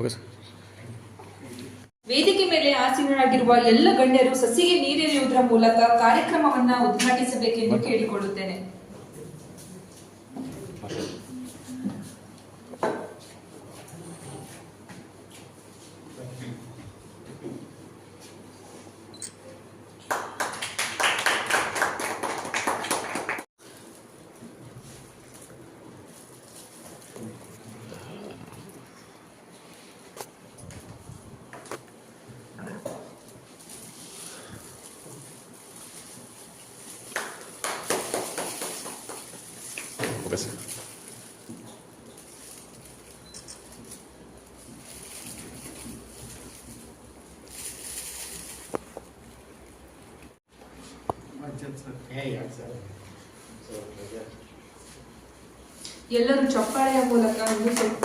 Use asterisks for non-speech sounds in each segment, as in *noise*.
Okay sir ವೇದಿಕೆ ಮೇಲೆ ಆಸೀನರಾಗಿರುವ ಎಲ್ಲ ಗಣ್ಯರು ಸಸಿಗೆ ನೀರೆರೆಯುವುದರ ಮೂಲಕ ಕಾರ್ಯಕ್ರಮವನ್ನ ಉದ್ಘಾಟಿಸಬೇಕೆಂದು ಕೇಳಿಕೊಳ್ಳುತ್ತೇನೆ. ಎಲ್ಲರೂ ಚಪ್ಪಾಳೆಯ ಮೂಲಕ ಒಂದು ಸ್ವಲ್ಪ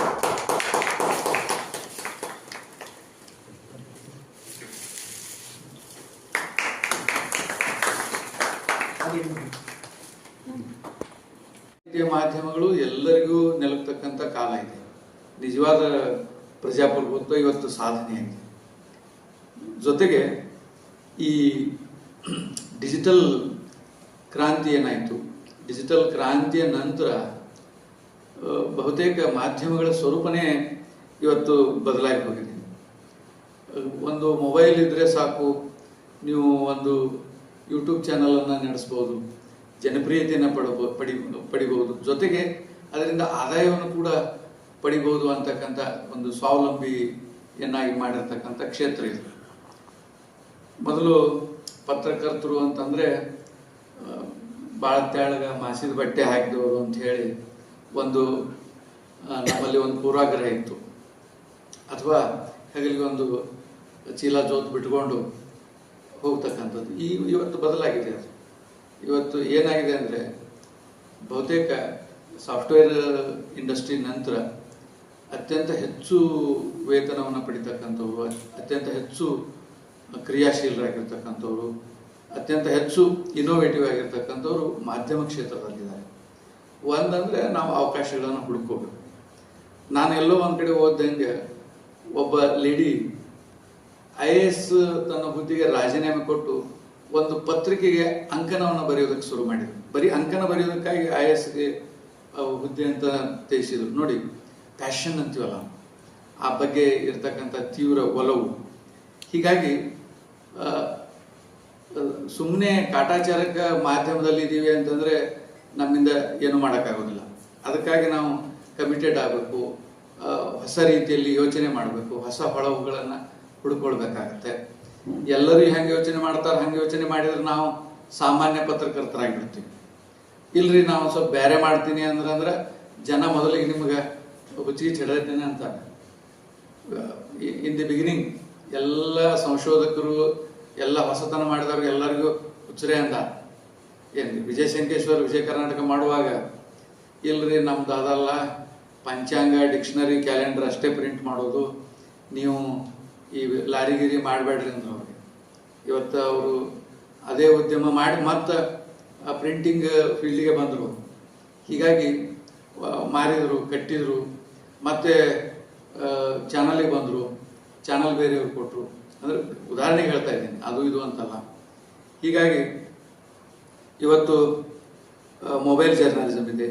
ಮಾಧ್ಯಮಗಳು ಎಲ್ಲರಿಗೂ ನೆಲಕ್ತಕ್ಕಂಥ ಕಾಲ ಇದೆ. ನಿಜವಾದ ಪ್ರಜಾಪ್ರಭುತ್ವ ಇವತ್ತು ಸಾಧನೆ ಆಗಿದೆ. ಜೊತೆಗೆ ಈ *clears throat* ಡಿಜಿಟಲ್ ಡಿಜಿಟಲ್ ಕ್ರಾಂತಿಯ ನಂತರ ಬಹುತೇಕ ಮಾಧ್ಯಮಗಳ ಸ್ವರೂಪನೇ ಇವತ್ತು ಬದಲಾಗಿ ಹೋಗಿದೆ. ಒಂದು ಮೊಬೈಲ್ ಇದ್ರೆ ಸಾಕು, ನೀವು ಒಂದು ಯೂಟ್ಯೂಬ್ ಚಾನಲನ್ನು ನಡೆಸ್ಬೋದು, ಜನಪ್ರಿಯತೆಯನ್ನು ಪಡಬೋ, ಪಡಿ, ಪಡಿಬಹುದು. ಜೊತೆಗೆ ಅದರಿಂದ ಆದಾಯವನ್ನು ಕೂಡ ಪಡಿಬಹುದು ಅಂತಕ್ಕಂಥ ಒಂದು ಸ್ವಾವಲಂಬಿಯನ್ನಾಗಿ ಮಾಡಿರ್ತಕ್ಕಂಥ ಕ್ಷೇತ್ರ ಇದು. ಮೊದಲು ಪತ್ರಕರ್ತರು ಅಂತಂದರೆ ಭಾಳ ತೆಳಗ ಮಾಸಿದ ಬಟ್ಟೆ ಹಾಕಿದವರು ಅಂತ ಹೇಳಿ ಒಂದು ನಮ್ಮಲ್ಲಿ ಒಂದು ಪೂರ್ವಾಗ್ರಹ ಇತ್ತು. ಅಥವಾ ಹೆಗಲಿಗೆ ಒಂದು ಚೀಲ ಜೋತ್ ಬಿಟ್ಕೊಂಡು ಹೋಗ್ತಕ್ಕಂಥದ್ದು. ಈ ಇವತ್ತು ಬದಲಾಗಿದೆ ಅದು. ಇವತ್ತು ಏನಾಗಿದೆ ಅಂದರೆ ಬಹುತೇಕ ಸಾಫ್ಟ್ವೇರ್ ಇಂಡಸ್ಟ್ರಿ ನಂತರ ಅತ್ಯಂತ ಹೆಚ್ಚು ವೇತನವನ್ನು ಪಡಿತಕ್ಕಂಥವ್ರು, ಅತ್ಯಂತ ಹೆಚ್ಚು ಕ್ರಿಯಾಶೀಲರಾಗಿರ್ತಕ್ಕಂಥವ್ರು ಅತ್ಯಂತ ಹೆಚ್ಚು ಇನೋವೇಟಿವ್ ಆಗಿರ್ತಕ್ಕಂಥವ್ರು ಮಾಧ್ಯಮ ಕ್ಷೇತ್ರದಲ್ಲಿದ್ದಾರೆ. ಒಂದಂದರೆ ನಾವು ಅವಕಾಶಗಳನ್ನು ಹುಡ್ಕೋಬೇಕು. ನಾನು ಎಲ್ಲೋ ಒಂದು ಕಡೆ ಓದ್ದಂಗೆ ಒಬ್ಬ ಲೇಡಿ ಐ ಎ ಎಸ್ ತನ್ನ ಹುದ್ದೆಗೆ ರಾಜೀನಾಮೆ ಕೊಟ್ಟು ಒಂದು ಪತ್ರಿಕೆಗೆ ಅಂಕನವನ್ನು ಬರೆಯೋದಕ್ಕೆ ಶುರು ಮಾಡಿದ್ರು. ಬರೀ ಅಂಕನ ಬರೆಯೋದಕ್ಕಾಗಿ ಐ ಎ ಎಸ್ಗೆ ಹುದ್ದೆ ಅಂತ ತಿಳಿಸಿದರು ನೋಡಿ ಪ್ಯಾಷನ್ ಅಂತೀವಲ್ಲ, ಆ ಬಗ್ಗೆ ಇರತಕ್ಕಂಥ ತೀವ್ರ ಒಲವು. ಹೀಗಾಗಿ ಸುಮ್ಮನೆ ಕಾಟಾಚಾರಕ ಮಾಧ್ಯಮದಲ್ಲಿ ಇದ್ದೀವಿ ಅಂತಂದರೆ ನಮ್ಮಿಂದ ಏನು ಮಾಡೋಕ್ಕಾಗೋದಿಲ್ಲ. ಅದಕ್ಕಾಗಿ ನಾವು ಕಮಿಟೆಡ್ ಆಗಬೇಕು. ಹೊಸ ರೀತಿಯಲ್ಲಿ ಯೋಚನೆ ಮಾಡಬೇಕು. ಹೊಸ ಹೊಳವುಗಳನ್ನು ಹುಡ್ಕೊಳ್ಬೇಕಾಗತ್ತೆ. ಎಲ್ಲರೂ ಹೆಂಗೆ ಯೋಚನೆ ಮಾಡ್ತಾರೆ ಹಂಗೆ ಯೋಚನೆ ಮಾಡಿದ್ರೆ ನಾವು ಸಾಮಾನ್ಯ ಪತ್ರಕರ್ತರಾಗಿಬಿಡ್ತೀವಿ ಇಲ್ರಿ ನಾವು ಸ್ವಲ್ಪ ಬೇರೆ ಮಾಡ್ತೀನಿ ಅಂದ್ರೆ ಅಂದ್ರೆ ಜನ ಮೊದಲಿಗೆ ನಿಮ್ಗೆ ಹುಚ್ಚಿಗೆ ಹಿಡಿದಿದ್ದೇನೆ ಅಂತ. ಇನ್ ದಿ ಬಿಗಿನಿಂಗ್ ಎಲ್ಲ ಸಂಶೋಧಕರು ಎಲ್ಲ ಹೊಸತನ ಮಾಡಿದವ್ರಿಗೆ ಎಲ್ಲರಿಗೂ ಹುಚ್ಚರೇ ಅಂದ. ಏನು ವಿಜಯ ಶಂಕೇಶ್ವರ್ ವಿಜಯ ಕರ್ನಾಟಕ ಮಾಡುವಾಗ ಇಲ್ರಿ ನಮ್ದು ಅದಲ್ಲ ಪಂಚಾಂಗ ಡಿಕ್ಷನರಿ ಕ್ಯಾಲೆಂಡರ್ ಅಷ್ಟೇ ಪ್ರಿಂಟ್ ಮಾಡೋದು, ನೀವು ಈ ಲಾರಿಗಿರಿ ಮಾಡಬೇಡ್ರಿ ಅಂದ್ರೆ ಅವ್ರಿಗೆ. ಇವತ್ತು ಅವರು ಅದೇ ಉದ್ಯಮ ಮಾಡಿ ಮತ್ತೆ ಪ್ರಿಂಟಿಂಗ್ ಫೀಲ್ಡಿಗೆ ಬಂದರು. ಹೀಗಾಗಿ ಮಾರಿದರು, ಕಟ್ಟಿದರು, ಮತ್ತು ಚಾನಲಿಗೆ ಬಂದರು. ಚಾನಲ್ ಬೇರೆಯವ್ರು ಕೊಟ್ಟರು ಅಂದರೆ ಉದಾಹರಣೆಗೆ ಹೇಳ್ತಾ ಇದ್ದೀನಿ, ಅದು ಇದು ಅಂತಲ್ಲ. ಹೀಗಾಗಿ ಇವತ್ತು ಮೊಬೈಲ್ ಜರ್ನಲಿಸಮ್ ಇದೆ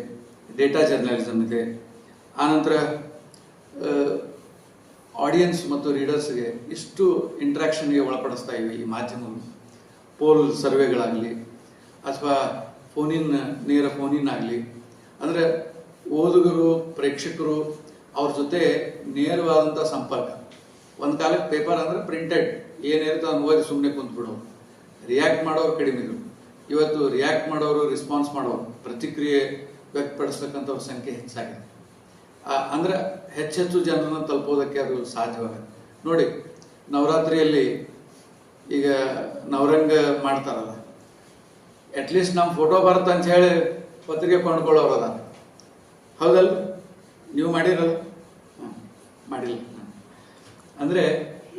ಡೇಟಾ ಜರ್ನಲಿಸಮ್ ಇದೆ. ಆನಂತರ ಆಡಿಯನ್ಸ್ ಮತ್ತು ರೀಡರ್ಸ್ಗೆ ಇಷ್ಟು ಇಂಟ್ರಾಕ್ಷನ್ಗೆ ಒಳಪಡಿಸ್ತಾ ಇವೆ ಈ ಮಾಧ್ಯಮಗಳು ಪೋಲ್ ಸರ್ವೆಗಳಾಗಲಿ ಅಥವಾ ಫೋನಿನ್ ನೇರ ಫೋನಿನ್ ಆಗಲಿ. ಅಂದರೆ ಓದುಗರು, ಪ್ರೇಕ್ಷಕರು ಅವ್ರ ಜೊತೆ ನೇರವಾದಂಥ ಸಂಪರ್ಕ. ಒಂದು ಕಾಲಕ್ಕೆ ಪೇಪರ್ ಅಂದರೆ ಪ್ರಿಂಟೆಡ್ ಏನಿರುತ್ತೆ ಅದನ್ನು ಓದಿ ಸುಮ್ಮನೆ ಕುಂತ್ಬಿಡೋರು ರಿಯಾಕ್ಟ್ ಮಾಡೋರು ಕಡಿಮೆ ಇವತ್ತು ರಿಯಾಕ್ಟ್ ಮಾಡೋರು ರೆಸ್ಪಾನ್ಸ್ ಮಾಡೋರು, ಪ್ರತಿಕ್ರಿಯೆ ವ್ಯಕ್ತಪಡಿಸ್ತಕ್ಕಂಥವ್ರ ಸಂಖ್ಯೆ ಹೆಚ್ಚಾಗಿದೆ. ಅಂದ್ರೆ ಹೆಚ್ಚೆಚ್ಚು ಜನರನ್ನ ತಲುಪೋದಕ್ಕೆ ಅದು ಸಾಧ್ಯವಾಗುತ್ತೆ. ನೋಡಿ, ನವರಾತ್ರಿಯಲ್ಲಿ ಈಗ ನವರಂಗ ಮಾಡ್ತಾರಲ್ಲ. ಅಟ್ಲೀಸ್ಟ್ ನಮ್ಮ ಫೋಟೋ ಬರುತ್ತೆ ಅಂತ ಹೇಳಿ ಪತ್ರಿಕೆ ಕೊಂಡ್ಕೊಳ್ಳೋರು ಅದ ಹೌದಲ್ಲ ನೀವು ಮಾಡಿರಲ್ಲ. ಮಾಡಿಲ್ಲ. ಅಂದ್ರೆ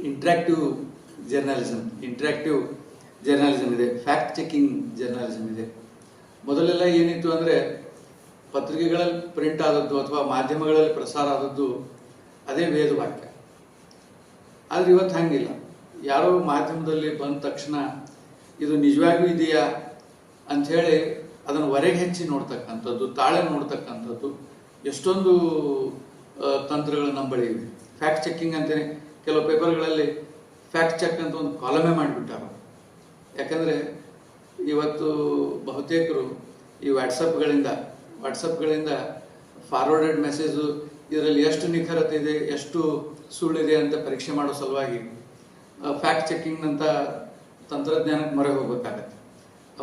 ಇಂಟ್ರಾಕ್ಟಿವ್ ಜರ್ನಲಿಸಮ್ ಇಂಟ್ರಾಕ್ಟಿವ್ ಜರ್ನಲಿಸಮ್ ಇದೆ ಫ್ಯಾಕ್ಟ್ ಚೆಕಿಂಗ್ ಜರ್ನಲಿಸಮ್ ಇದೆ. ಮೊದಲೆಲ್ಲ ಏನಿತ್ತು ಅಂದರೆ ಪತ್ರಿಕೆಗಳಲ್ಲಿ ಪ್ರಿಂಟ್ ಆದದ್ದು ಅಥವಾ ಮಾಧ್ಯಮಗಳಲ್ಲಿ ಪ್ರಸಾರ ಆದದ್ದು ಅದೇ ವೇದವಾಕ್ಯ. ಆದರೆ ಇವತ್ತು ಹಂಗಿಲ್ಲ. ಯಾರೋ ಮಾಧ್ಯಮದಲ್ಲಿ ಬಂದ ತಕ್ಷಣ ಇದು ನಿಜವಾಗಿಯೂ ಇದೆಯಾ ಅಂಥೇಳಿ ಅದನ್ನು ಹೊರಗೆ ಹೆಚ್ಚಿ ನೋಡ್ತಕ್ಕಂಥದ್ದು, ತಾಳೆ ನೋಡ್ತಕ್ಕಂಥದ್ದು ಎಷ್ಟೊಂದು ತಂತ್ರಗಳು ನಮ್ಮ ಬಳಿ ಇವೆ. ಫ್ಯಾಕ್ಟ್ ಚೆಕ್ಕಿಂಗ್ ಅಂತಲೇ ಕೆಲವು ಪೇಪರ್ಗಳಲ್ಲಿ ಫ್ಯಾಕ್ಟ್ ಚೆಕ್ ಅಂತ ಒಂದು ಕಾಲಮೇ ಮಾಡಿಬಿಟ್ಟಾರ. ಯಾಕಂದರೆ ಇವತ್ತು ಬಹುತೇಕರು ಈ ವಾಟ್ಸಪ್ಗಳಿಂದ ವಾಟ್ಸಪ್ಗಳಿಂದ ಫಾರ್ವರ್ಡೆಡ್ ಮೆಸೇಜು ಇದರಲ್ಲಿ ಎಷ್ಟು ನಿಖರತೆ ಇದೆ, ಎಷ್ಟು ಸುಳ್ಳಿದೆ ಅಂತ ಪರೀಕ್ಷೆ ಮಾಡೋ ಸಲುವಾಗಿ ಫ್ಯಾಕ್ಟ್ ಚೆಕ್ಕಿಂಗ್ನಂಥ ತಂತ್ರಜ್ಞಾನಕ್ಕೆ ಮೊರೆ ಹೋಗಬೇಕಾಗತ್ತೆ.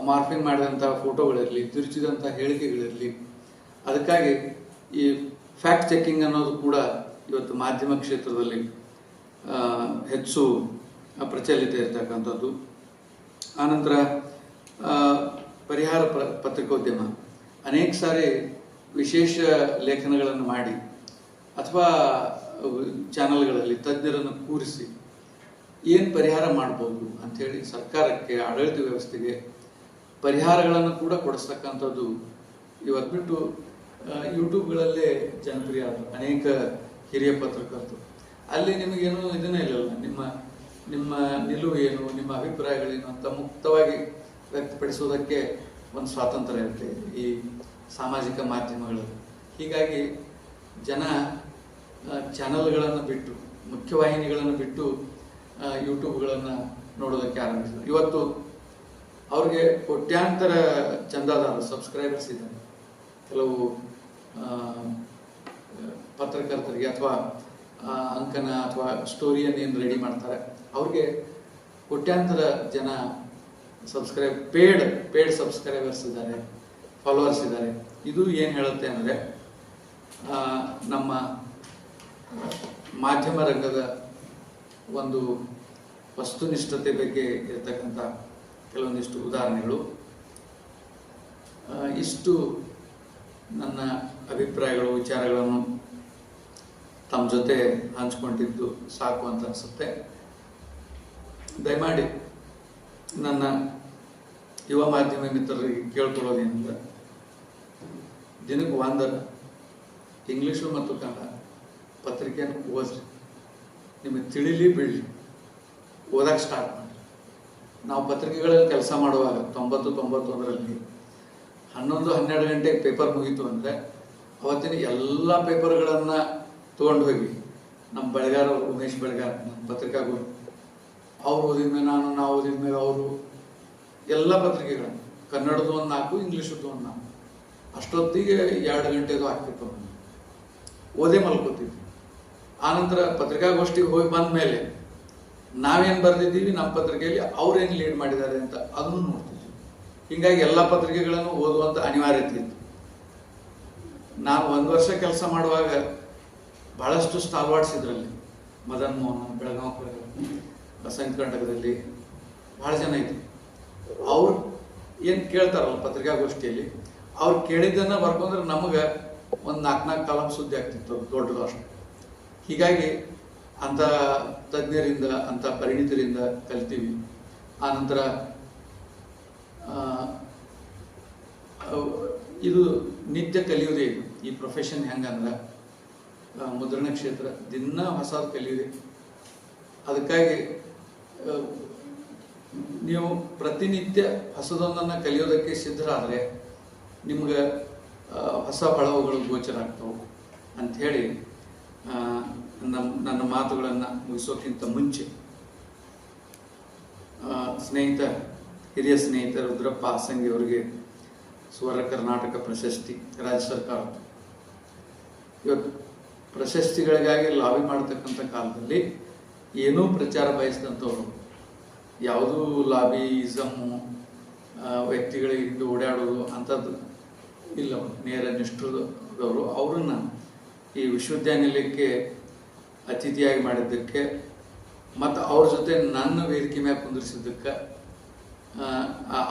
ಮಾರ್ಫಿಂಗ್ ಮಾಡಿದಂಥ ಫೋಟೋಗಳಿರಲಿ ತಿರುಚಿದಂಥ ಹೇಳಿಕೆಗಳಿರಲಿ, ಅದಕ್ಕಾಗಿ ಈ ಫ್ಯಾಕ್ಟ್ ಚೆಕ್ಕಿಂಗ್ ಅನ್ನೋದು ಕೂಡ ಇವತ್ತು ಮಾಧ್ಯಮ ಕ್ಷೇತ್ರದಲ್ಲಿ ಹೆಚ್ಚು ಪ್ರಚಲಿತ ಇರತಕ್ಕಂಥದ್ದು. ಆನಂತರ ಪರಿಹಾರ ಪ್ರ ಪತ್ರಿಕೋದ್ಯಮ. ಅನೇಕ ಸಾರಿ ವಿಶೇಷ ಲೇಖನಗಳನ್ನು ಮಾಡಿ, ಅಥವಾ ಚಾನಲ್ಗಳಲ್ಲಿ ತಜ್ಞರನ್ನು ಕೂರಿಸಿ ಏನು ಪರಿಹಾರ ಮಾಡ್ಬೋದು ಅಂಥೇಳಿ ಸರ್ಕಾರಕ್ಕೆ, ಆಡಳಿತ ವ್ಯವಸ್ಥೆಗೆ ಪರಿಹಾರಗಳನ್ನು ಕೂಡ ಕೊಡಿಸ್ತಕ್ಕಂಥದ್ದು ಇವತ್ತು ಬಿಟ್ಟು ಯೂಟ್ಯೂಬ್ಗಳಲ್ಲೇ ಜನಪ್ರಿಯ ಅನೇಕ ಹಿರಿಯ ಪತ್ರಕರ್ತರು. ಅಲ್ಲಿ ನಿಮಗೇನು ಇದನ್ನೇ ಇಲ್ಲ ನಿಮ್ಮ ನಿಮ್ಮ ನಿಲುವು ಏನು ನಿಮ್ಮ ಅಭಿಪ್ರಾಯಗಳೇನು ಅಂತ ಮುಕ್ತವಾಗಿ ವ್ಯಕ್ತಪಡಿಸುವುದಕ್ಕೆ ಒಂದು ಸ್ವಾತಂತ್ರ್ಯ ಇರುತ್ತೆ ಈ ಸಾಮಾಜಿಕ ಮಾಧ್ಯಮಗಳು. ಹೀಗಾಗಿ ಜನ ಚಾನಲ್ಗಳನ್ನು ಬಿಟ್ಟು, ಮುಖ್ಯವಾಹಿನಿಗಳನ್ನು ಬಿಟ್ಟು ಯೂಟ್ಯೂಬ್ಗಳನ್ನು ನೋಡೋದಕ್ಕೆ ಆರಂಭಿಸಿದ್ರು. ಇವತ್ತು ಅವ್ರಿಗೆ ಕೋಟ್ಯಾಂತರ ಚಂದಾದಾರರು ಸಬ್ಸ್ಕ್ರೈಬರ್ಸ್ ಇದ್ದಾರೆ. ಕೆಲವು ಪತ್ರಕರ್ತರಿಗೆ ಅಥವಾ ಅಂಕನ ಅಥವಾ ಸ್ಟೋರಿಯನ್ನು ಏನು ರೆಡಿ ಮಾಡ್ತಾರೆ? ಅವ್ರಿಗೆ ಕೋಟ್ಯಾಂತರ ಜನ ಸಬ್ಸ್ಕ್ರೈಬ್ ಪೇಡ್ ಪೇಡ್ ಸಬ್ಸ್ಕ್ರೈಬರ್ಸ್ ಇದ್ದಾರೆ ಫಾಲೋವರ್ಸ್ ಇದ್ದಾರೆ. ಇದು ಏನು ಹೇಳುತ್ತೆ ಅಂದರೆ ನಮ್ಮ ಮಾಧ್ಯಮ ರಂಗದ ಒಂದು ವಸ್ತುನಿಷ್ಠತೆ ಬಗ್ಗೆ ಇರತಕ್ಕಂಥ ಕೆಲವೊಂದಿಷ್ಟು ಉದಾಹರಣೆಗಳು. ಇಷ್ಟು ನನ್ನ ಅಭಿಪ್ರಾಯಗಳು, ವಿಚಾರಗಳನ್ನು ತಮ್ಮ ಜೊತೆ ಹಂಚ್ಕೊಂಡಿದ್ದು ಸಾಕು ಅಂತ ಅನಿಸುತ್ತೆ. ದಯಮಾಡಿ ನನ್ನ ಯುವ ಮಾಧ್ಯಮ ಮಿತ್ರರಿಗೆ ಕೇಳ್ಕೊಳ್ಳೋದೇನಿಲ್ಲ ದಿನಕ್ಕೆ ಒಂದರ ಇಂಗ್ಲೀಷು ಮತ್ತು ಕನ್ನಡ ಪತ್ರಿಕೆಯನ್ನು ಓದಿರಿ. ನಿಮಗೆ ತಿಳಿಲಿ ಬಿಡಲಿ. ಓದಕ್ಕೆ ಸ್ಟಾರ್ಟ್ ಮಾಡಿ ನಾವು ಪತ್ರಿಕೆಗಳಲ್ಲಿ ಕೆಲಸ ಮಾಡುವಾಗ ತೊಂಬತ್ತು, ತೊಂಬತ್ತೊಂದರಲ್ಲಿ ಹನ್ನೊಂದು, ಹನ್ನೆರಡು ಗಂಟೆಗೆ ಪೇಪರ್ ಮುಗೀತು ಅಂದರೆ ಅವತ್ತಿನ ಎಲ್ಲ ಪೇಪರ್ಗಳನ್ನು ತೊಗೊಂಡು ಹೋಗಿ. ನಮ್ಮ ಬೆಳಗಾರ ಉಮೇಶ್ ಬೆಳಗಾರ ನಮ್ಮ ಪತ್ರಿಕಾಗೋರು ಅವ್ರು ಓದಿದ್ಮೇಲೆ ನಾನು, ನಾವು ಓದಿದ್ಮೇಲೆ ಅವರು. ಎಲ್ಲ ಪತ್ರಿಕೆಗಳು. ಕನ್ನಡದ ಒಂದು ನಾಲ್ಕು, ಇಂಗ್ಲೀಷದ್ದು ಒಂದು ನಾಲ್ಕು. ಅಷ್ಟೊತ್ತಿಗೆ ಎರಡು ಗಂಟೆದು ಆಗ್ತಿತ್ತು. ಓದೇ ಮಲ್ಕೋತಿದ್ವಿ. ಆನಂತರ ಪತ್ರಿಕಾಗೋಷ್ಠಿಗೆ ಹೋಗಿ ಬಂದ ಮೇಲೆ ನಾವೇನು ಬರೆದಿದ್ದೀವಿ ನಮ್ಮ ಪತ್ರಿಕೆಯಲ್ಲಿ ಅವ್ರೇನು ಲೀಡ್ ಮಾಡಿದ್ದಾರೆ ಅಂತ ಅದನ್ನು ನೋಡ್ತಿದ್ವಿ. ಹೀಗಾಗಿ ಎಲ್ಲ ಪತ್ರಿಕೆಗಳನ್ನು ಓದುವಂಥ ಅನಿವಾರ್ಯತೆ ಇತ್ತು. ನಾನು ಒಂದು ವರ್ಷ ಕೆಲಸ ಮಾಡುವಾಗ ಬಹಳಷ್ಟು ಸ್ಟಾಲ್ವಾರ್ಡ್ಸ್ ಇದರಲ್ಲಿ. ಮದನ್ ಮೋಹನ್ ಬೆಳಗಾವಿ ಬಸಂತ ಕರ್ನಾಟಕದಲ್ಲಿ ಬಹಳ ಜನ ಇದ್ರು. ಅವ್ರು ಏನು ಕೇಳ್ತಾರಲ್ಲ ಪತ್ರಿಕಾಗೋಷ್ಠಿಯಲ್ಲಿ, ಅವ್ರು ಕೇಳಿದ್ದನ್ನು ಬರ್ಕೊಂಡ್ರೆ ನಮಗೆ ಒಂದು ನಾಲ್ಕು ನಾಲ್ಕು ಕಾಲಂ ಸುದ್ದಿ ಆಗ್ತಿತ್ತು ದೊಡ್ಡದು ಅಷ್ಟು ಹೀಗಾಗಿ ಅಂಥ ತಜ್ಞರಿಂದ ಅಂಥ ಪರಿಣಿತರಿಂದ ಕಲ್ತೀವಿ. ಆನಂತರ ಇದು ನಿತ್ಯ ಕಲಿಯೋದೇ ಈ ಪ್ರೊಫೆಷನ್ ಹೆಂಗಂದ್ರೆ ಮುದ್ರಣ ಕ್ಷೇತ್ರ ದಿನ ಹೊಸದು ಕಲಿಯಿದೆ. ಅದಕ್ಕಾಗಿ ನೀವು ಪ್ರತಿನಿತ್ಯ ಹೊಸದೊಂದನ್ನು ಕಲಿಯೋದಕ್ಕೆ ಸಿದ್ಧರಾದರೆ ನಿಮ್ಗೆ ಹೊಸ ಬಳವುಗಳು ಗೋಚರ ಆಗ್ತವೆ ಅಂಥೇಳಿ ನಮ್ಮ ನನ್ನ ಮಾತುಗಳನ್ನು ಮುಗಿಸೋಕ್ಕಿಂತ ಮುಂಚೆ ಸ್ನೇಹಿತ, ಹಿರಿಯ ಸ್ನೇಹಿತ ರುದ್ರಪ್ಪ ಹಾಸಂಗಿ ಅವರಿಗೆ ಸುವರ್ಣ ಕರ್ನಾಟಕ ಪ್ರಶಸ್ತಿ ರಾಜ್ಯ ಸರ್ಕಾರ ಇವತ್ತು ಪ್ರಶಸ್ತಿಗಳಿಗಾಗಿ ಲಾಬಿ ಮಾಡ್ತಕ್ಕಂಥ ಕಾಲದಲ್ಲಿ ಏನೂ ಪ್ರಚಾರ ಬಯಸಿದಂಥವ್ರು, ಯಾವುದೂ ಲಾಬಿಸಮ್ಮು ವ್ಯಕ್ತಿಗಳಿಗೆ ಹಿಂದೆ ಓಡಾಡೋದು ಅಂಥದ್ದು ಇಲ್ಲ. ನೇರ ನಿಷ್ಠರದವರು ಅವ್ರನ್ನ ಈ ವಿಶ್ವವಿದ್ಯಾನಿಲಯಕ್ಕೆ ಅತಿಥಿಯಾಗಿ ಮಾಡಿದ್ದಕ್ಕೆ ಮತ್ತು ಅವ್ರ ಜೊತೆ ನನ್ನ ವೇದಿಕೆ ಮ್ಯಾಗ ಕುಂದಿರಿಸಿದ್ದಕ್ಕೆ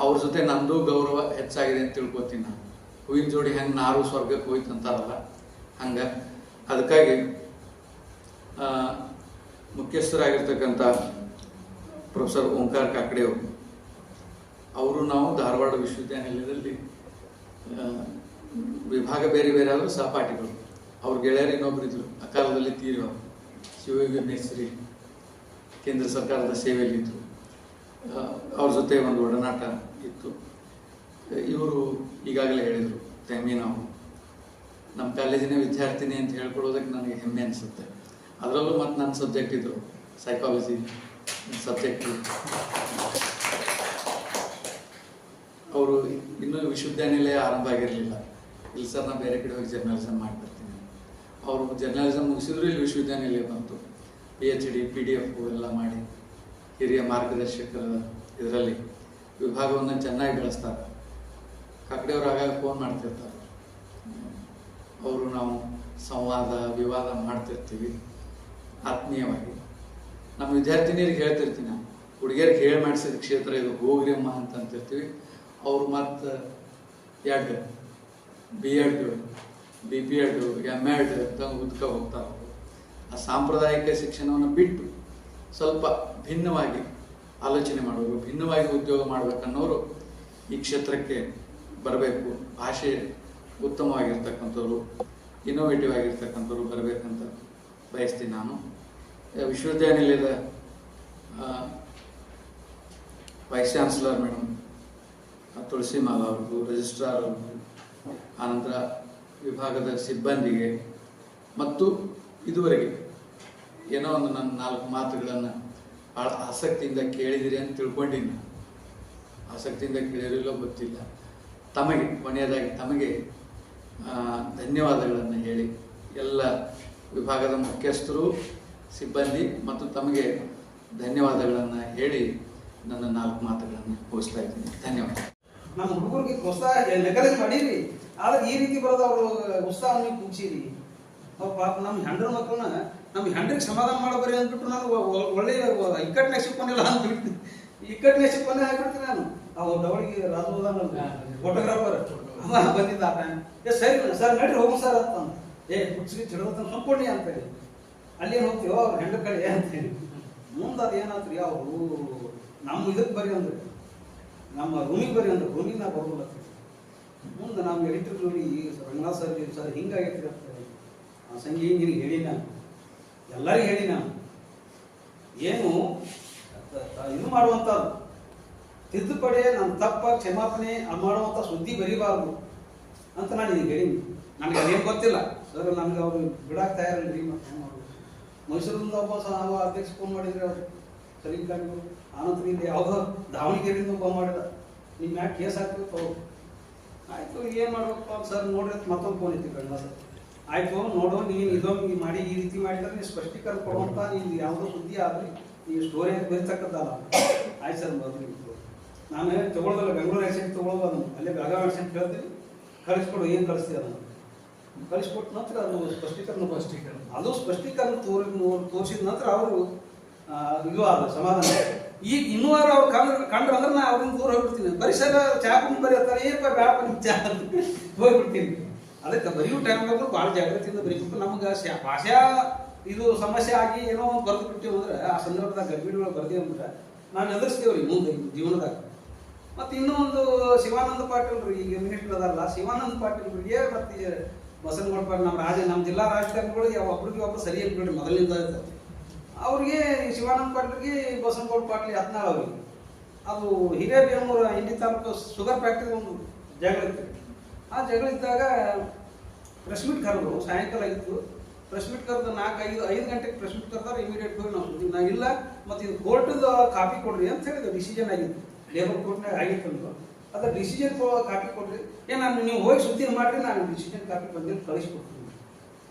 ಅವ್ರ ಜೊತೆ ನಂದು ಗೌರವ ಹೆಚ್ಚಾಗಿದೆ ಅಂತ ತಿಳ್ಕೊತೀನಿ ನಾನು ಹೂವಿನ ಜೋಡಿ ಹೆಂಗೆ ನಾರು ಸ್ವರ್ಗಕ್ಕೆ ಹೋಯ್ತು ಅಂತಾರಲ್ಲ ಹಂಗೆ ಅದಕ್ಕಾಗಿ ಮುಖ್ಯಸ್ಥರಾಗಿರ್ತಕ್ಕಂಥ ಪ್ರೊಫೆಸರ್ ಓಂಕಾರ ಕಾಕಡೆ ಅವರು ನಾವು ಧಾರವಾಡ ವಿಶ್ವವಿದ್ಯಾನಿಲಯದಲ್ಲಿ ವಿಭಾಗ ಬೇರೆ ಬೇರೆ ಆದರೂ ಸಹಪಾಠಿಗಳು ಅವ್ರ ಗೆಳೆಯರು ಇನ್ನೊಬ್ರು ಇದ್ರು. ಅಕಾಲದಲ್ಲಿ ತೀರಿ ಶಿವಯೋಗಿ ಮೇಸ್ತ್ರಿ ಕೇಂದ್ರ ಸರ್ಕಾರದ ಸೇವೆಯಲ್ಲಿದ್ದರು ಅವ್ರ ಜೊತೆ ಒಂದು ಒಡನಾಟ ಇತ್ತು. ಇವರು ಈಗಾಗಲೇ ಹೇಳಿದರು ತೆಮ್ಮಿನ ಅವರು ನಮ್ಮ ಕಾಲೇಜಿನ ವಿದ್ಯಾರ್ಥಿನಿ ಅಂತ ಹೇಳ್ಕೊಳ್ಳೋದಕ್ಕೆ ನನಗೆ ಹೆಮ್ಮೆ ಅನಿಸುತ್ತೆ. ಅದರಲ್ಲೂ ಮತ್ತು ನನ್ನ ಸಬ್ಜೆಕ್ಟ್ ಇದ್ದರು ಸೈಕಾಲಜಿ ಸಬ್ಜೆಕ್ಟ್ ಅವರು ಇನ್ನೂ ವಿಶ್ವವಿದ್ಯಾನಿಲಯ ಆರಂಭ ಆಗಿರಲಿಲ್ಲ. ಇಲ್ಲಿ ಸರ್ ನಾನು ಬೇರೆ ಕಡೆ ಹೋಗಿ ಜರ್ನಲಿಸಮ್ ಮಾಡ್ತಿರ್ತೀನಿ ಅವರು ಜರ್ನಲಿಸಮ್ ಮುಗಿಸಿದ್ರು ಇಲ್ಲಿ ವಿಶ್ವವಿದ್ಯಾನಿಲಯ ಬಂತು. P H D P D F ಎಲ್ಲ ಮಾಡಿ ಹಿರಿಯ ಮಾರ್ಗದರ್ಶಕರ ಇದರಲ್ಲಿ ವಿಭಾಗವನ್ನು ಚೆನ್ನಾಗಿ ಬೆಳೆಸ್ತಾರೆ ಕಾಕಡೆಯವರು ಆಗಾಗ ಫೋನ್ ಮಾಡ್ತಿರ್ತಾರೆ. ಅವರು ನಾವು ಸಂವಾದ, ವಿವಾದ ಮಾಡ್ತಿರ್ತೀವಿ. ಆತ್ಮೀಯವಾಗಿ. ನಮ್ಮ ವಿದ್ಯಾರ್ಥಿನಿಯರಿಗೆ ಹೇಳ್ತಿರ್ತೀನಿ ನಾನು. ಹುಡುಗಿಯರಿಗೆ ಹೇಳಿ ಮಾಡಿಸಿದ ಕ್ಷೇತ್ರ ಇದು ಹೋಗ್ರಿ ಅಮ್ಮ ಅಂತ ಅಂತಿರ್ತೀವಿ ಅವ್ರು ಮತ್ತು Ed B Ed B P Ed M Ed ಅಂತ ಉದ್ಕ ಹೋಗ್ತಾರೆ. ಆ ಸಾಂಪ್ರದಾಯಿಕ ಶಿಕ್ಷಣವನ್ನು ಬಿಟ್ಟು ಸ್ವಲ್ಪ ಭಿನ್ನವಾಗಿ ಆಲೋಚನೆ ಮಾಡಬೇಕು, ಭಿನ್ನವಾಗಿ ಉದ್ಯೋಗ ಮಾಡಬೇಕನ್ನೋರು ಈ ಕ್ಷೇತ್ರಕ್ಕೆ ಬರಬೇಕು ಭಾಷೆ ಉತ್ತಮವಾಗಿರ್ತಕ್ಕಂಥವ್ರು ಇನ್ನೋವೇಟಿವ್ ಆಗಿರ್ತಕ್ಕಂಥವ್ರು ಬರಬೇಕಂತ ಬಯಸ್ತೀನಿ ನಾನು. ವಿಶ್ವವಿದ್ಯಾನಿಲಯದ vice chancellor madam Tulasi Mala ಅವ್ರಿಗೂ ರಿಜಿಸ್ಟ್ರಾರ್ ಅವ್ರಿಗೂ ಆನಂತರ ವಿಭಾಗದ ಸಿಬ್ಬಂದಿಗೆ, ಮತ್ತು ಇದುವರೆಗೆ ಏನೋ ಒಂದು ನನ್ನ ನಾಲ್ಕು ಮಾತುಗಳನ್ನು ಭಾಳ ಆಸಕ್ತಿಯಿಂದ ಕೇಳಿದಿರಿ ಅಂತ ತಿಳ್ಕೊಂಡಿನಿ ಆಸಕ್ತಿಯಿಂದ ಕೇಳಿರಲಿಲ್ಲ ಗೊತ್ತಿಲ್ಲ. ತಮಗೆ, ಕೊನೆಯದಾಗಿ ತಮಗೆ ಧನ್ಯವಾದಗಳನ್ನು ಹೇಳಿ ಎಲ್ಲ ವಿಭಾಗದ ಮುಖ್ಯಸ್ಥರು ಸಿಬ್ಬಂದಿ ಮತ್ತು ತಮಗೆ ಧನ್ಯವಾದಗಳನ್ನು ಹೇಳಿ ನನ್ನ ನಾಲ್ಕು ಮಾತುಗಳನ್ನು ಮುಗಿಸ್ತಾ ಇದ್ದೀನಿ. ಧನ್ಯವಾದ. ನಮ್ಮ ಹುಡುಗರಿಗೆ ಪ್ರೋತ್ಸಾಹ ಲೆಕ್ಕದಲ್ಲಿ ಮಾಡೀರಿ. ಆದ್ರೆ ಈ ರೀತಿ ಬರೋದು ಅವರು ಉತ್ಸಾಹ ನೀವು ಕುಗ್ಸಿರಿ ಅವ್ರು ಪಾಪ ನಮ್ಮ ಹೆಂಡ್ರ ಮಕ್ಕಳನ್ನ ನಮ್ಮ ಹೆಂಡ್ರಿಗೆ ಸಮಾಧಾನ ಮಾಡಬರಿ ಅಂದ್ಬಿಟ್ಟು ನಾನು ಒಳ್ಳೆಯ ಇಕ್ಕಟ್ಟು ಒಳ್ಳೆ ಅಂತ ಸಿಕ್ಕೊಂಡಿಲ್ಲ ಅಂದ್ಬಿಟ್ಟು ಇಕ್ಕಟ್ಟನೆ ಸಿಕ್ಕೊಂಡೆ ಹಾಕ್ಬಿಡ್ತೀನಿ ನಾನು. ಅವ್ರು ಅವಳಿಗೆ ರಾಜೋದಾನ ಫೋಟೋಗ್ರಾಫರ್ ಬಂದಿದ್ದ. ಏ, ಸರಿ ಸರ್, ನಡ್ರಿ, ಹೋಗು ಸರ್ ಅಂತ. ಏ ಹುಚ್ಚಿಗೆ ಚಿಡದ ಸಂಪೂರ್ಣ ಅಂತ ಹೇಳಿ. ಅಲ್ಲಿ ಏನು ಹೋಗ್ತೀವೋ ಅವ್ರ ಹೆಂಡು ಕಡೆ ಅಂತ ಹೇಳಿ. ಮುಂದೆ ಅದು ಏನಾತ್ರಿ ಅವರು ನಮ್ಮ ಇದಕ್ಕೆ ಬರಿ ಅಂದ್ರೆ, ನಮ್ಮ ರೂಮಿಗೆ ಬರೀ ಅಂದ್ರೆ ರೂಮಿಗೆ ನಾ ಬರೋಲ್ಲ. ಮುಂದೆ ನಮ್ಮ ಎಡಿಟರ್ ನೋಡಿ ರಂಗನಾಥ್ ಸರ್ ಸರ್ ಹಿಂಗಾಗೈತಿ ಅಂತ ಆ ಹಿಂಗೆ ನಿನಗೆ ಹೇಳಿ ನಾನು. ಎಲ್ಲರಿಗೂ ಹೇಳಿ ನಾನು. ಏನು ಇದು ಮಾಡುವಂಥದ್ದು ತಿದ್ದುಪಡಿ, ನನ್ನ ತಪ್ಪ, ಕ್ಷಮಾಪಣೆ ಮಾಡುವಂಥ ಸುದ್ದಿ ಬರೀಬಾರ್ದು ಅಂತ ನಾನು ಈಗ ಹೇಳಿ ನನಗೆ ಅದೇನು ಗೊತ್ತಿಲ್ಲ. ಸರ್ ನನಗೆ ಅವರು ಬಿಡಕ್ಕೆ ತಯಾರಿಲ್ಲ. ರೀ ಮತ್ತೆ? ಮೈಸೂರಿಂದ ಒಬ್ಬ ಸಹ ಅಧ್ಯಕ್ಷ ಫೋನ್ ಮಾಡಿದ್ರೆ ಅವರು ಸರಿ ಕಾಣ್ಬೋದು ಆನಂತರ ಇಲ್ಲಿ ಯಾವುದೋ ದಾವಣಗೆರೆಯಿಂದ ಒಬ್ಬ ಮಾಡಿದ. ನಿಮ್ಮ ಮ್ಯಾಕ್ ಕೇಸ್ ಹಾಕ್ಬೇಕು ತಗೋ. ಆಯಿತು, ಏನು ಮಾಡ್ಬೇಕು? ಅಂತ ಸರ್ ನೋಡ್ರಿ ಮತ್ತೊಂದು ಫೋನ್ ಇತ್ತು ಕಣ್ಣ ಸರ್ ಆಯಿತು, ನೋಡು, ನೀನು ಇದೊಂದು ಮಾಡಿ ಈ ರೀತಿ ಮಾಡಿದ್ರೆ ನೀವು ಸ್ಪಷ್ಟೀಕರಣ ಕೊಡುವಂತ ನೀನು ಯಾವುದೋ ಸುದ್ದಿ ಆಗಲಿ ನೀವು ಸ್ಟೋರಿ ಬರೀತಕ್ಕದ್ದಲ್ಲ? ಆಯ್ತು ಸರ್ ಮೊದಲು ನಾನು ತಗೊಳ್ಳೋದಲ್ಲ ಬೆಂಗಳೂರು ಆಕ್ಸಿಡೆಂಟ್ ತಗೊಳ್ಳೋದು ಅದನ್ನು ಅಲ್ಲೇ ಬೆಳಗಾವಿ ಆಕ್ಸಿಡೆಂಟ್ ಕೇಳ್ತೀವಿ ಕಳಿಸ್ಕೊಡು, ಏನು ಕಳಿಸ್ತೀವಿ ಅದನ್ನು ಕಳಿಸ್ಕೊಟ್ಟ ನಂತರ ಅದು ಸ್ಪಷ್ಟೀಕರಣ ಸ್ಪಷ್ಟೀಕರಣ. ಅದು ಸ್ಪಷ್ಟೀಕರಣ ತೋರಿ ತೋರಿಸಿದ ನಂತರ ಅವರು ಇದು ಆದ ಸಮಾಧಾನ. ಈಗ ಇನ್ನೂ ಅವ್ರು ಕಂಡ್ರೆ ಕಂಡ್ರೆ ಅಂದ್ರೆ ನಾ ಅವ್ರನ್ನ ದೂರ ಹೋಗ್ಬಿಡ್ತೀನಿ. ಬರೀ ಸರ್ ಚಾ ಕುಂಡ್ ಬರೀ ಅಂತಾರೆ ಏನಪ್ಪ ಬ್ಯಾಪ ನಿಮ್ ಚಾ ಅಂತ ಹೋಗ್ಬಿಡ್ತೀನಿ. ಅದಕ್ಕೆ ಬರೆಯೋ ಬಂದ್ರೆ ಭಾಳ ಜಾಗೃತಿಯಿಂದ ಬರೀಬೇಕು ನಮ್ಗೆ ಭಾಷಾ ಇದು ಸಮಸ್ಯೆ ಆಗಿ ಏನೋ ಒಂದು ಬರೆದು ಬಿಟ್ಟಿವಿ ಅಂದ್ರೆ ಆ ಸಂದರ್ಭದಾಗ ಗರ್ಭಿಣಿಗಳು ಬರ್ದೇವು ಅಂದ್ರೆ ನಾನು ಎದುರಿಸ್ತೀವ್ರಿ ಮುಂದೆ, ಜೀವನದಾಗ. ಮತ್ತೆ ಇನ್ನೂ ಒಂದು ಶಿವಾನಂದ ಪಾಟೀಲ್ ರೀ ಈಗ ಮಿನಿಸ್ಟರ್ ಅದಾರಲ್ಲ, ಶಿವಾನಂದ ಪಾಟೀಲ್ರಿಗೆ ಮತ್ತೆ ಬಸನಗೌಡ ಪಾಟೀಲ್ ನಮ್ಮ ರಾಜ, ನಮ್ಮ ಜಿಲ್ಲಾ ರಾಜಕಾರಣಿಗಳು ಯಾವ ಒಬ್ರಿಗೆ ಒಬ್ರು ಸರಿಯಾಗಿ ಬಿಡ್ರಿ ಮೊದಲಿಂದ ಅವ್ರಿಗೆ ಶಿವಾನಂದ ಪಾಟೀಲ್ಗೆ ಬಸನಗೌಡ ಪಾಟೀಲ್ ಹತ್ನಾಳ್ ಅವ್ರಿಗೆ ಅದು ಹಿರೇಬೇಮೂರು ಇಂಡಿ ತಾಲೂಕು ಶುಗರ್ ಫ್ಯಾಕ್ಟ್ರಿ ಒಂದು ಜಗಳ ಇತ್ತು. ಆ ಜಗಳ ಇದ್ದಾಗ ಪ್ರೆಸ್ ಮೀಟ್ ಕರೆದ್ರು, ಸಾಯಂಕಾಲ ಇತ್ತು. ಪ್ರೆಸ್ ಮೀಟ್ ಕರೆದು ನಾಲ್ಕು, ಐದು ಐದು ಗಂಟೆಗೆ ಪ್ರೆಸ್ ಮೀಟ್ ಕರೆದ್ರೆ ಇಮಿಡಿಯೇಟ್ ಹೋಗಿ ನಾವು ನಾವು ಇಲ್ಲ, ಮತ್ತು ಇದು ಕೋರ್ಟದ ಕಾಪಿ ಕೊಡ್ರಿ ಅಂತ ಹೇಳಿದ್ರು ಡಿಸಿಷನ್ ಆಗಿತ್ತು. ಲೇಬರ್ ಕೋರ್ಟ್ನಾಗ ಆಗಿತ್ತು ಅಂದ್ರು ಅದ್ರ ಡಿಸಿಷನ್ ಕಾಪಿ ಕೊಡ್ರಿ ಏ, ನಾನು ನೀವು ಹೋಗಿ ಸುದ್ದಿ ಮಾಡ್ರಿ, ನಾನು ಡಿಸಿಷನ್ ಕಾಪಿ ಬಂದಿದ್ದು ಕಳಿಸ್ಕೊಡ್ತೀನಿ.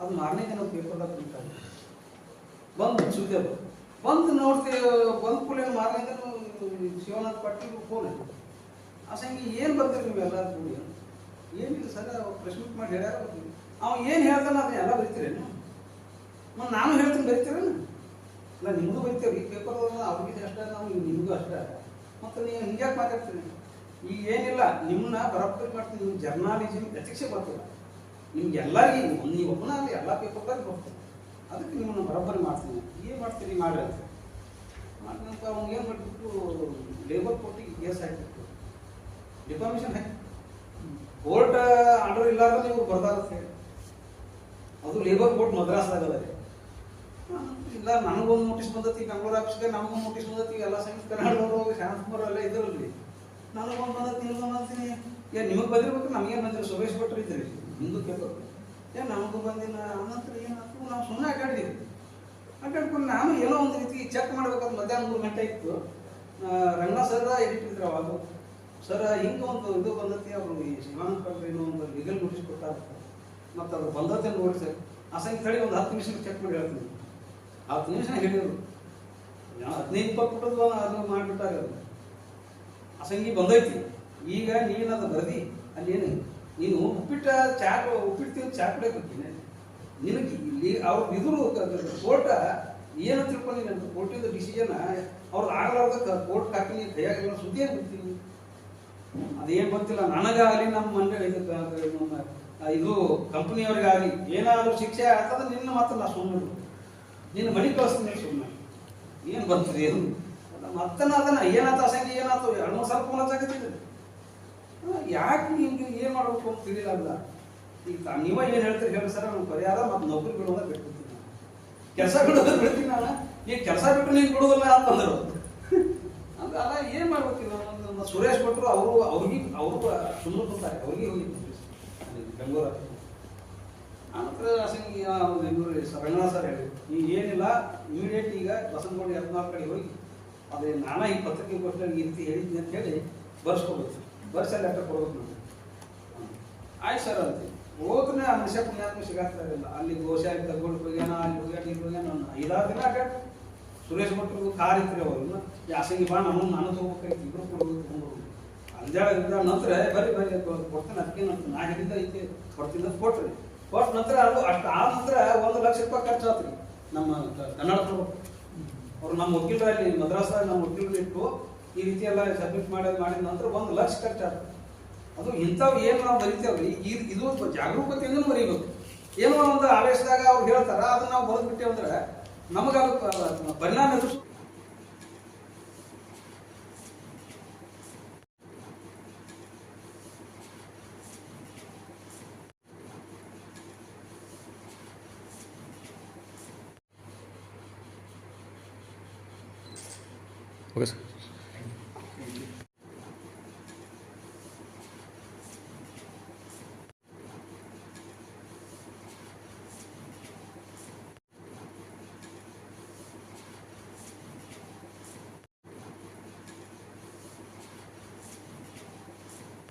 ಅದು ಮಾರನೇ ದಿನ ಪೇಪರ್ದಾಗ ಆಗಿದೆ ಬಂದು ಸುದ್ದಿ ಅದು. ಬಂದು ನೋಡ್ತೀವಿ ಬಂದ ಕೂಡಲೇ ಮಾರನೇ ದಿನ ಶಿವನಾಥ್ ಪಾಟೀಲ್ ಫೋನ್ ಆ ಸಂಗಿ ಏನು ಬರ್ತೀರಿ ನೀವು ಎಲ್ಲ ಕೂಡಿ? ಏನಿಲ್ಲ ಸರ್ ಪ್ರಶ್ನೆ ಮಾಡಿ ಹೇಳ್ಯಾರ ಬರ್ತೀವಿ ಅವ ಏನು ಹೇಳ್ತಾನೆ ಅದನ್ನ ಎಲ್ಲ ಬರಿತೀರೇನು? ಮತ್ತು ನಾನು ಹೇಳ್ತೀನಿ ಬರಿತೀರೇನು? ಇಲ್ಲ ನಿಮಗೂ ಬರ್ತೀವಿ ಈ ಪೇಪರ್ ಅವ್ರಿಗೆ ಅಷ್ಟೇ, ನಾವು ನಿಮಗೂ ಅಷ್ಟೇ. ಮತ್ತು ನೀವು ಹಿಂಗ್ಯಾಕೆ ಮಾತಾಡ್ತೀರಿ? ಈಗ ಏನಿಲ್ಲ ನಿಮ್ಮನ್ನ ಬರೋಬ್ಬರಿ ಮಾಡ್ತೀನಿ ನಿಮ್ಮ ಜರ್ನಾಲಿಸಮ್ ಎಥಿಕ್ಸೇ ಬರ್ತಿಲ್ಲ ನಿಮ್ಗೆ ಒಂದು ನೀವು ಒಬ್ಬನ ಆಗಲಿ, ಎಲ್ಲ ಪೇಪರ್ದಾಗ ಬರ್ತೀನಿ ಅದಕ್ಕೆ ನಿಮ್ಮನ್ನು ಬರೋಬ್ಬರಿ ಮಾಡ್ತೀನಿ ಏನು ಮಾಡ್ತೀರಿ ಮಾಡ್ರಿ ಅಂತ. ಮಾಡಿದಂತ ಅವ್ನಿಗೆ ಏನು ಮಾಡಿಬಿಟ್ಟು ಲೇಬರ್ ಕೋರ್ಟಿಗೆ ಕೇಸ್ ಹಾಕಿಬಿಟ್ಟು ಡಿಫಾಮಿಷನ್ ಹಾಕಿ. ಕೋರ್ಟ್ ಆರ್ಡರ್ ಇಲ್ಲಾರ್ದ ನೀವು ಬರ್ದಾರ ಅಂತ ಹೇಳಿ. ಅದು ಲೇಬರ್ ಕೋರ್ಟ್ ಮದ್ರಾಸ್ ಆಗಲ್ಲ ಇಲ್ಲ, ನನಗೊಂದು ನೋಟಿಸ್ ಬಂದತಿ ಬೆಂಗಳೂರು ಆಫೀಸ್ಗೆ ನಮಗೊಂದು ನೋಟಿಸ್ ಬಂದತಿ ಎಲ್ಲ ಸಂಯುಕ್ತ ಎಲ್ಲ ಇದ್ರಲ್ಲಿ. ನಾನು ಒಂದು ಬಂದತಿ ನಿಮ್ಗೆ ಬಂದತೀನಿ ಏ, ನಿಮಗೆ ಬಂದಿರ್ಬೇಕು, ನಮಗೇನು ಬಂದಿರಿ ಸುರೇಶ್ ಭಟ್ರು ಇದ್ರಿ ನಿಮ್ದು ಕೇಳ್ಬೇಕು. ಏ, ನಮಗೂ ಬಂದಿಲ್ಲ ಅನ್ನಂತರ ಏನಾಯ್ತು ನಾವು ಸುಮ್ಮನೆ ಅಡ್ಡಾಡಿದ್ವಿ. ಅಡ್ಡಾಡ್ಕೊಂಡು ನಾನು ಏನೋ ಒಂದು ರೀತಿ ಚೆಕ್ ಮಾಡ್ಬೇಕಾದ್ರೆ ಮಧ್ಯಾಹ್ನ ಮೂರು ಗಂಟೆ ಇತ್ತು. ರಂಗ ಸರ್ ಎಡಿಟ್ ಅವಾಗ. ಸರ್ ಹಿಂಗೆ ಒಂದು ಇದು ಬಂದತಿ, ಅವರು ಈ ಶಿವಾನಂದ ಏನೋ ಒಂದು ಲೀಗಲ್ ನೋಟಿಸ್ ಕೊಟ್ಟಾರ. ಮತ್ತು ಅದು ಬಂದತೆ ನೋಡಿ ಸರ್ ಅಸಂಖ್ಯ ತಡಿ ಒಂದು ಹತ್ತು ನಿಮಿಷ ಚೆಕ್ ಮಾಡಿ ಹೇಳ್ತೀನಿ. ಹತ್ತು ನಿಮಿಷ ಹಿಡಿಯೋದು ಹದಿನೈದು ಇಪ್ಪತ್ತು ಪುಟದ್ದು ಅದು ಮಾಡಿಬಿಟ್ಟಾಗ ಆ ಬಂದೈತಿ. ಈಗ ನೀನು ಅದು ಬರದಿ. ಅಲ್ಲೇನು ನೀನು ಉಪ್ಪಿಟ್ಟ ಚಾಕ್ ಉಪ್ಪಿಟ್ಟು ತಿಂದು ಚಾಕ್ಲೇಟ್ ಕೊಡ್ತೀನಿ ನಿನಗೆ ಇಲ್ಲಿ ಅವ್ರ ಇದ್ರು ಕೋರ್ಟ ಏನು ತಿಳ್ಕೊಂಡಿಲ್ಲ ಅಂತ ಕೋರ್ಟಿಂದ ಡಿಸಿಷನ್ ಅವ್ರದ್ದು ಆಗಲಾರ್ದ ಕೋರ್ಟ್ ಹಾಕಿ ಕೈಯಾಗಿಲ್ಲ ಸುದ್ದಿ ಏನು ಬಿಡ್ತೀನಿ ಅದೇನು ಗೊತ್ತಿಲ್ಲ. ನನಗಾಗಲಿ ನಮ್ಮ ಮಂಡ್ಯ ಇದು ಕಂಪನಿಯವ್ರಿಗಾಗಲಿ ಏನಾದರೂ ಶಿಕ್ಷೆ ಆಗ್ತದೆ ನಿನ್ನ ಮಾತ್ರ ನಾ ಸುಮ್ಮನೆ ನಿನ್ನ ಮನೆ ಕಳಿಸ್ತೀನಿ ಸುಮ್ಮನೆ ಏನು ಬರ್ತದೆ ಏನು ಮತ್ತೆ ಅಕ್ಕನ ಅದನ್ನ ಏನಾಯ್ತು ಅಸಂಗೆ ಏನಾಯ್ತು? ಎರಡು ಮೂರು ಸಲ ಫೋನ್ ಹಚ್ಚಾಕತ್ತಿದ್ದೆ ಯಾಕೆ ನಿಮ್ಗೆ ಏನು ಮಾಡ್ಬೇಕು ಅಂತ ತಿಳಿಲಾರ್ದ ಈಗ ನೀವ ಏನು ಹೇಳ್ತೀರಿ ಹೇಳಿ ಸರ್ ನಮ್ಮ ಪರಿಹಾರ ಮತ್ತು ನೌಕರಿ ಬಿಡೋದ ಬಿಟ್ಬಿಡ್ತೀನಿ ಕೆಲಸ ಬಿಡೋದ ಬಿಡ್ತೀನಿ ನಾನು. ಈಗ ಕೆಲಸ ಬಿಟ್ಟು ನೀನು ಬಿಡೋದಲ್ಲ ಅಂತಂದ್ರು. ಅಂತ ಅಲ್ಲ ಏನು ಮಾಡ್ಬೇಕು ಅಂತ ಒಂದು ನಮ್ಮ ಸುರೇಶ್ ಭಟ್ರು ಅವರು, ಅವ್ರಿಗೆ, ಅವರು ಸುಮ್ಮನೆ ಬರ್ತಾರೆ ಅವ್ರಿಗೆ ಹೋಗಿ ಬೆಂಗಳೂರು ಆನಂತರ ಅಸಂಗಿ ಇವರು ರಂಗನಾಥ್ ಸರ್ ಹೇಳಿ. ಈಗ ಏನಿಲ್ಲ ಇಮಿಡಿಯೇಟ್ ಈಗ ಬಸವನಗುಡಿ ಹದಿನಾಲ್ಕು ಕಡೆ ಹೋಗಿ ಅದೇ ನಾನಾ ಈ ಪತ್ರಿಕೆ ಕೊಟ್ಟರೆ ಈ ರೀತಿ ಹೇಳಿದ್ನಿ ಅಂತ ಹೇಳಿ ಬರ್ಸ್ಕೊಬೇಕು ಬರ್ಸ ಲೆಟರ್ ಕೊಡ್ಬೇಕು ನಾನು ಆಯ್ತು ಸರ್ ಅಂತ ಹೋದ್ರೆ ಆ ಮನುಷ್ಯ ಪುಣ್ಯಾತ್ಮ ಸಿಗಾಕ್ತಾ ಇರಲಿಲ್ಲ. ಅಲ್ಲಿ ಗೋಶಾಲೆ ತಗೊಂಡು ಹೋಗ್ಯಾನ, ಅಲ್ಲಿ ಹೋಗ್ಯಾನ, ಇಲ್ಲಿ ಹೋಗ್ಯಾನ ಐದಾರು ದಿನ ಆಗ ಸುರೇಶ್ ಭಟ್ರು ಕಾರ್ ಇತ್ತು ಅವರು ಯಾಸಂಗಿ ಬಾ ನಾನು ನಾನು ತಗೋಬೇಕಾಯ್ತು, ಇಬ್ರು ಕೊಡ್ಬೇಕು ತಗೊಂಡು ಅಂಜಾಳ ಇದ್ದ ನಂತರ ಬರ್ರಿ ಕೊ- ಕೊಡ್ತೇನೆ, ಅದಕ್ಕೆ ನಂತರ ನಾ ಹಿಡಿದ ಐತಿ, ಕೊಡ್ತೀನಿ ಅಂತ ಕೊಟ್ರಿ. ಕೊಟ್ಟ ನಂತರ ಅದು ಅಷ್ಟು ಆ ನಂತರ ಒಂದು ಲಕ್ಷ ರೂಪಾಯಿ ಖರ್ಚಾತ್ರಿ. ನಮ್ಮ ಕ- ಕನ್ನಡ ಪ್ರಭು ಅವ್ರು ನಮ್ಮ ವಕೀಲರಲ್ಲಿ ಮದ್ರಾಸಾಗ ನಮ್ಮ ವಕೀಲರು ಇಟ್ಟು ಈ ರೀತಿ ಎಲ್ಲ ಸಬ್ಮಿಟ್ ಮಾಡಿ ಮಾಡಿದ ನಂತರ ಒಂದು ಲಕ್ಷ ಖರ್ಚಾತು ಅದು ಇಂಥವು ಏನು ನಾವು ಬರಿತೇವ್ರಿ? ಈ- ಇದು ಜಾಗರೂಕತೆಯಿಂದ ಬರೀಬೇಕು. ಏನೋ ಒಂದು ಆವೇಶದಾಗ ಅವ್ರು ಹೇಳ್ತಾರ, ಅದನ್ನ ನಾವು ಬರೆದ್ಬಿಟ್ಟೆ ಅಂದ್ರೆ ಅದು? ಪರಿಣಾಮ ಎದುರಿಸ್ ಓಕೆ ಸರ್